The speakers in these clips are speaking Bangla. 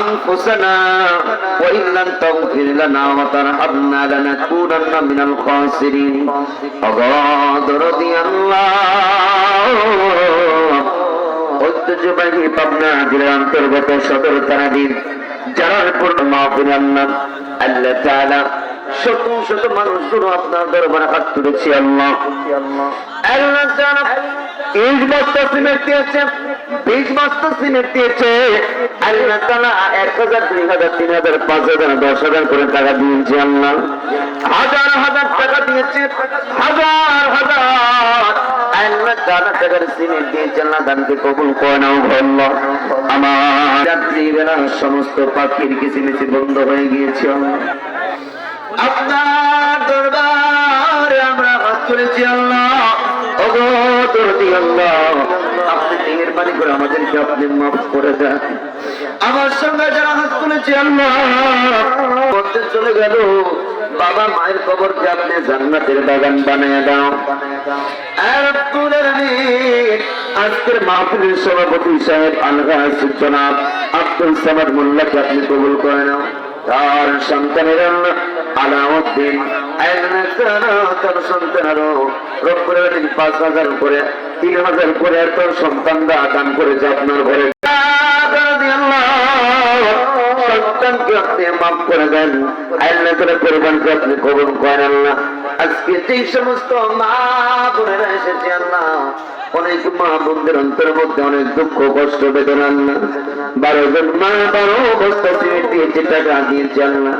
أنفسنا وإن لم تغفر لنا وترحمنا لنكونن من الخاسرين أغاد رضي الله ঐতিহ্যবাহী পাবনা জেলার অন্তর্গত সদর তারাদিন জালালপুর মাহফিল আল্লাহ আল্লাহ তাআলা শত শত মানুষগুলো আপনার দরবারে হাত তুলেছি আল্লাহ আল্লাহ তাআলা ইট বস্তা সিমেন্ট দিয়েছে বিশ বস্তা সিমেন্ট দিয়েছে। আল্লাহ এক হাজার, দুই হাজার, তিন হাজার, পাঁচ হাজার, দশ হাজার করে টাকা হাজার হাজার টাকা দিয়েছে। হাজার হাজার। সমস্ত পাখির কিচিমিচি বন্ধ হয়ে গিয়েছে। আপনার দরবারে আমরা হাত আল্লাহ। মেহেরবানি করে আমাদেরকে আপনি মাফ করে দেন। আমার সঙ্গে যারা হাত তুলেছি, আল্লাহ। চলে গেল। বাবা মায়ের কবরকে আপনি জান্নাতের বাগান বানিয়ে দাও? আর আজকের মাহফিলের সভাপতি সাহেব আলগাস জনাব আব্দুল সামাদ মোল্লাকে আপনি কবুল করে নাও। তার সন্তানের আলাউদ্দিন তার সন্তানেরও রব্বুরের আমিন পাঁচ হাজার করে তিন হাজার করে তোর সন্তানরা দান করেছে আপনার ঘরে। অনেক মা বোনদের অন্তরের মধ্যে অনেক দুঃখ, কষ্ট, বেদনা আল্লাহ। বারো জন মা, বারো বস্তা সিমেন্ট টাকা দিয়েছে আল্লাহ।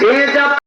যে যা